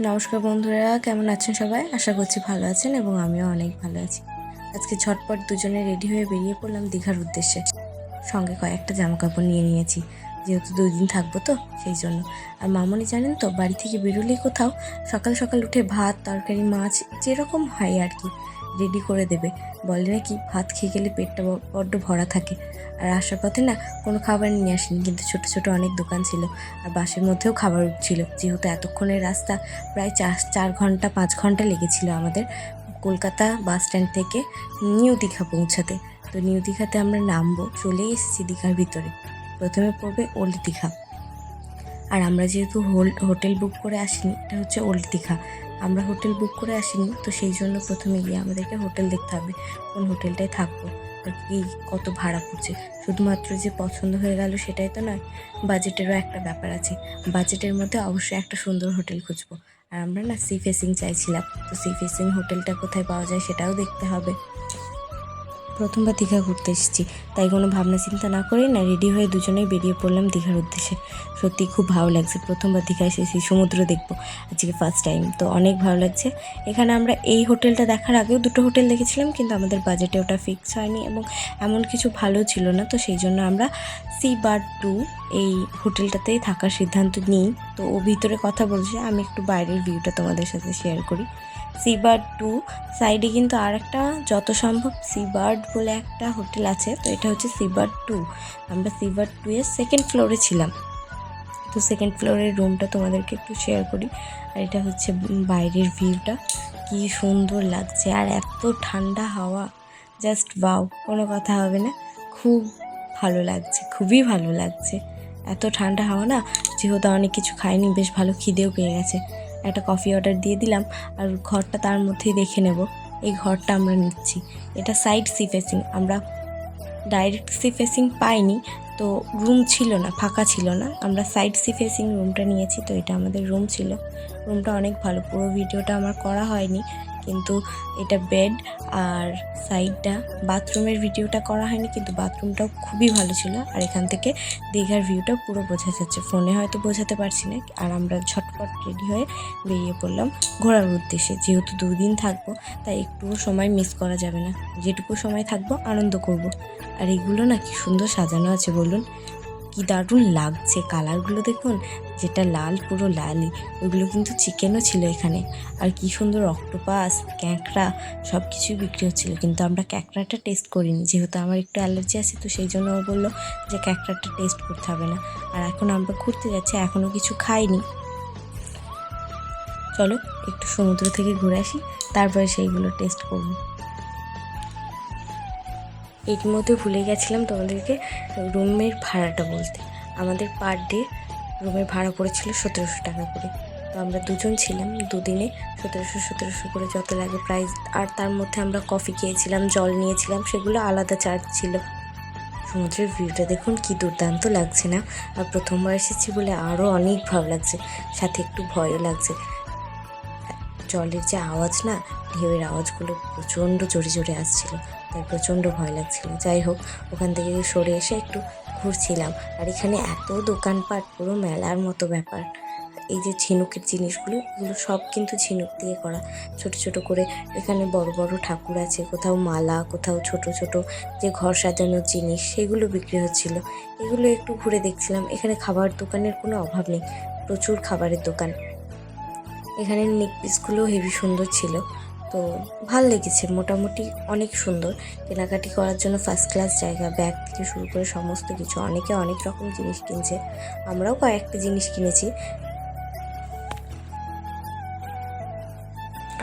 নমস্কার বন্ধুরা, কেমন আছেন সবাই? আশা করছি ভালো আছেন এবং আমিও অনেক ভালো আছি। আজকে ঝটপট দুজনে রেডি হয়ে বেরিয়ে পড়লাম দীঘার উদ্দেশ্যে। সঙ্গে কয়েকটা জামা কাপড় নিয়ে নিয়েছি, যেহেতু দুই দিন থাকব তো, সেই জন্য। আর মামনি জানেন তো, বাড়ি থেকে বেরোলেই কোথাও সকাল সকাল উঠে ভাত, তরকারি, মাছ, যেরকম হয় আর কি। রেডি করে দেবে। বলে নাকি ভাত খেয়ে গেলে পেটটা বড্ড ভরা থাকে। আর আসার পথে না কোনো খাবার নিয়ে আসেনি, কিন্তু ছোট ছোট অনেক দোকান ছিল আর বাসের মধ্যেও খাবার উঠছিল। যেহেতু এতক্ষণের রাস্তা, প্রায় চার চার ঘণ্টা, পাঁচ ঘণ্টা লেগেছিল আমাদের কলকাতা বাস স্ট্যান্ড থেকে নিউ দীঘা পৌঁছাতে। তো নিউ দীঘাতে আমরা নামবো, চলে এসেছি দীঘার ভিতরে। প্রথমে পড়বে ওল্ড দীঘা। আর আমরা যেহেতু হোল- হোটেল বুক করে আসিনি, এটা হচ্ছে ওল্ড দীঘা। আমরা হোটেল বুক করে আসিনি, তো সেই জন্য প্রথমে গিয়ে আমাদেরকে হোটেল দেখতে হবে, কোন হোটেলটায় থাকব আর কি কত ভাড়া পড়ছে। শুধুমাত্র যে পছন্দ হয়ে গেল সেটাই তো নয়, বাজেটেরও একটা ব্যাপার আছে। বাজেটের মধ্যে অবশ্যই একটা সুন্দর হোটেল খুঁজবো। আর আমরা না সি ফেসিং চাইছিলাম, তো সি ফেসিং হোটেলটা কোথায় পাওয়া যায় সেটাও দেখতে হবে। প্রথমবার দীঘা ঘুরতে এসেছি। তাই কোনো ভাবনা চিন্তা না করেই না রেডি হয়ে দুজনেই বেরিয়ে পড়লাম দীঘার উদ্দেশ্যে। সত্যি খুব ভালো লাগছে প্রথমবার দীঘা এসেছি, সমুদ্র দেখব। আজকে ফার্স্ট টাইম তো অনেক ভালো লাগছে। এখানে আমরা এই হোটেলটা দেখার আগেও দুটো হোটেল দেখেছিলাম, কিন্তু আমাদের বাজেটে ওটা ফিক্স হয়নি এবং এমন কিছু ভালো ছিল না, তো সেই জন্য আমরা সি বার টু এই হোটেলটাতেই থাকার সিদ্ধান্ত নিই। তো ও ভিতরে কথা বলছে, আমি একটু বাইরের ভিউটা তোমাদের সাথে শেয়ার করি। সি বার্ড টু সাইডে কিন্তু আর একটা যত সম্ভব সি বার্ড বলে একটা হোটেল আছে, তো এটা হচ্ছে সি বার্ড টু আমরা সি বার্ড টু এর সেকেন্ড ফ্লোরে ছিলাম। তো সেকেন্ড ফ্লোরের রুমটা তোমাদেরকে একটু শেয়ার করি। আর এটা হচ্ছে বাইরের ভিউটা কি সুন্দর লাগছে। আর এত ঠান্ডা হাওয়া। জাস্ট বাউ কোনো কথা হবে না। খুব ভালো লাগছে, খুবই ভালো লাগছে। এত ঠান্ডা হাওয়া না, যেহেতু অনেক কিছু খাইনি, বেশ ভালো খিদেও পেয়ে গেছে। একটা কফি অর্ডার দিয়ে দিলাম আর ঘরটা তার মধ্যেই দেখে নেব। এই ঘরটা আমরা নিচ্ছি। এটা সাইড সি ফেসিং আমরা ডাইরেক্ট সি ফেসিং পাইনি, তো রুম ছিল না, ফাঁকা ছিল না। আমরা সাইড সি ফেসিং রুমটা নিয়েছি, তো এটা আমাদের রুম ছিল। রুমটা অনেক ভালো, পুরো ভিডিওটা আমার করা হয়নি। কিন্তু এটা বেড আর সাইডটা বাথরুমের ভিডিওটা করা হয়নি, কিন্তু বাথরুমটাও খুবই ভালো ছিল। আর এখান থেকে দীঘার ভিউটা পুরো বোঝা যাচ্ছে। ফোনে হয়তো বোঝাতে পারছি না, আর আমরা ঝটপট রেডি হয়ে বেরিয়ে পড়লাম ঘোরার উদ্দেশ্যে। যেহেতু দুদিন থাকব, তাই একটুও সময় মিস করা যাবে না। যেটুকু সময় থাকব, আনন্দ করব। আর এগুলো না কি সুন্দর সাজানো আছে, বলুন? কি দারুণ লাগছে কালারগুলো দেখুন, যেটা লাল পুরো লালই। ওইগুলো কিন্তু চিকেনও ছিল এখানে। আর কি সুন্দর অক্টোপাস, ক্যাঁকড়া সব কিছুই বিক্রি হচ্ছিল। কিন্তু আমরা ক্যাঁকড়াটা টেস্ট করিনি। যেহেতু আমার একটু অ্যালার্জি আছে, তো সেই জন্য ও বলল যে ক্যাঁকড়াটা টেস্ট করতে হবে না। আর এখন আমরা ঘুরতে যাচ্ছি এখনও কিছু খাইনি। চলো, একটু সমুদ্র থেকে ঘুরে আসি, তারপরে সেইগুলো টেস্ট করব। এর মধ্যে ভুলে গেছিলাম তোমাদেরকে রুমের ভাড়াটা বলতে। আমাদের পার ডে রুমের ভাড়া পড়েছিল সতেরোশো টাকা করে। তো আমরা দুজন ছিলাম দুদিনে সতেরোশো সতেরোশো করে যত লাগে প্রাইস আর তার মধ্যে আমরা কফি খেয়েছিলাম, জল নিয়েছিলাম, সেগুলো আলাদা চার্জ ছিল। সমুদ্রের ভিউটা দেখুন কি দুর্দান্ত লাগছে না? আর প্রথমবার এসেছি বলে আরও অনেক ভালো লাগছে, সাথে একটু ভয়ও লাগছে। জলের যে আওয়াজ না, ঢেউয়ের আওয়াজগুলো প্রচণ্ড জোরে জোরে আসছিল। তাই প্রচণ্ড ভয় লাগছিল। যাই হোক, ওখান থেকে সরে এসে একটু ঘুরছিলাম। আর এখানে এত দোকানপাট, পুরো মেলার মতো ব্যাপার। এই যে ঝিনুকের জিনিসগুলো, এগুলো সব কিন্তু ঝিনুক দিয়ে করা। ছোট ছোট করে এখানে বড় বড় ঠাকুর আছে, কোথাও মালা, কোথাও ছোট ছোট যে ঘর সাজানোর জিনিস, সেগুলো বিক্রি হচ্ছিল। এগুলো একটু ঘুরে দেখছিলাম। এখানে খাবার দোকানের কোনো অভাব নেই। প্রচুর খাবারের দোকান। এখানে নেক পিসগুলো হেভি সুন্দর ছিল। তো ভালো লেগেছে, মোটামুটি অনেক সুন্দর। কেনাকাটি করার জন্য ফার্স্ট ক্লাস জায়গা ব্যাগ থেকে শুরু করে সমস্ত কিছু, অনেকে অনেক রকম জিনিস কিনছে। আমরাও কয়েকটা জিনিস কিনেছি।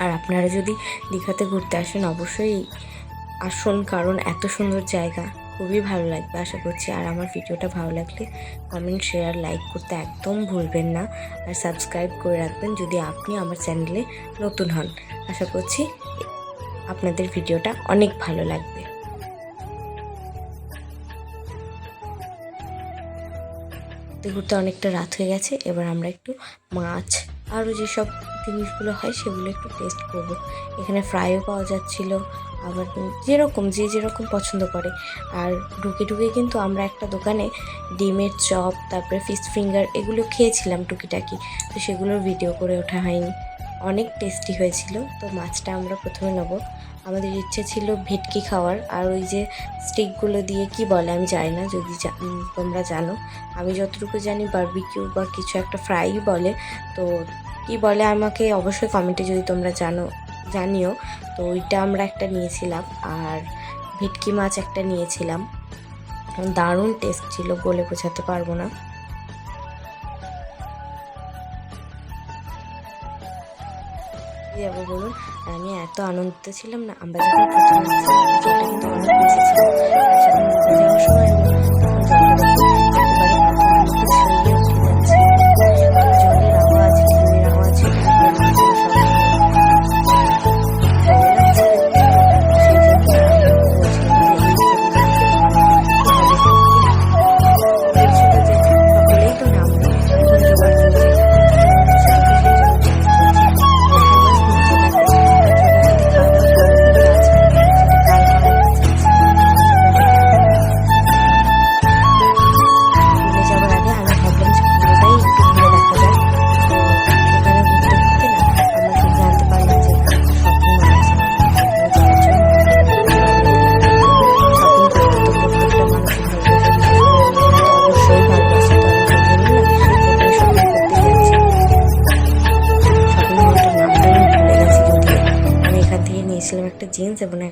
আর আপনারা যদি দীঘাতে ঘুরতে আসেন, অবশ্যই আসুন, কারণ এত সুন্দর জায়গা। খুবই ভালো লাগবে, আশা করছি। আর আমার ভিডিওটা ভালো লাগলে কমেন্ট শেয়ার লাইক করতে একদম ভুলবেন না। আর সাবস্ক্রাইব করে রাখবেন যদি আপনি আমার চ্যানেলে নতুন হন। আশা করছি আপনাদের ভিডিওটা অনেক ভালো লাগবে। ঘুরতে ঘুরতে অনেকটা রাত হয়ে গেছে, এবার আমরা একটু মাছ আরও যেসব জিনিসগুলো হয় সেগুলো একটু টেস্ট করব। এখানে ফ্রাইও পাওয়া যাচ্ছিল, আবার যেরকম যে যেরকম পছন্দ করে। আর ঢুকে ঢুকে কিন্তু আমরা একটা দোকানে ডিমের চপ, তারপরে ফিশ ফিঙ্গার এগুলো খেয়েছিলাম টুকিটাকি, তো সেগুলোর ভিডিও করে ওঠা হয়নি। অনেক টেস্টি হয়েছিল, তো মাছটা আমরা প্রথমে নেব। আমাদের ইচ্ছে ছিল ভেটকি খাওয়ার। আর ওই যে স্টিকগুলো দিয়ে কি বলে আমি জানি না, যদি তোমরা জানো। আমি যতটুকু জানি বারবিকিউ বা কিছু একটা ফ্রাই বলে। তো কি বলে আমাকে অবশ্যই কমেন্টে যদি তোমরা জানো, জানিও। তো ওইটা আমরা একটা নিয়েছিলাম আর ভেটকি মাছ একটা নিয়েছিলাম। দারুণ টেস্ট ছিল বলে বোঝাতে পারব না। যাব বলুন? আমি এত আনন্দিত ছিলাম না আমরা যখন প্রথম কিন্তু যাওয়ার সময় যাব না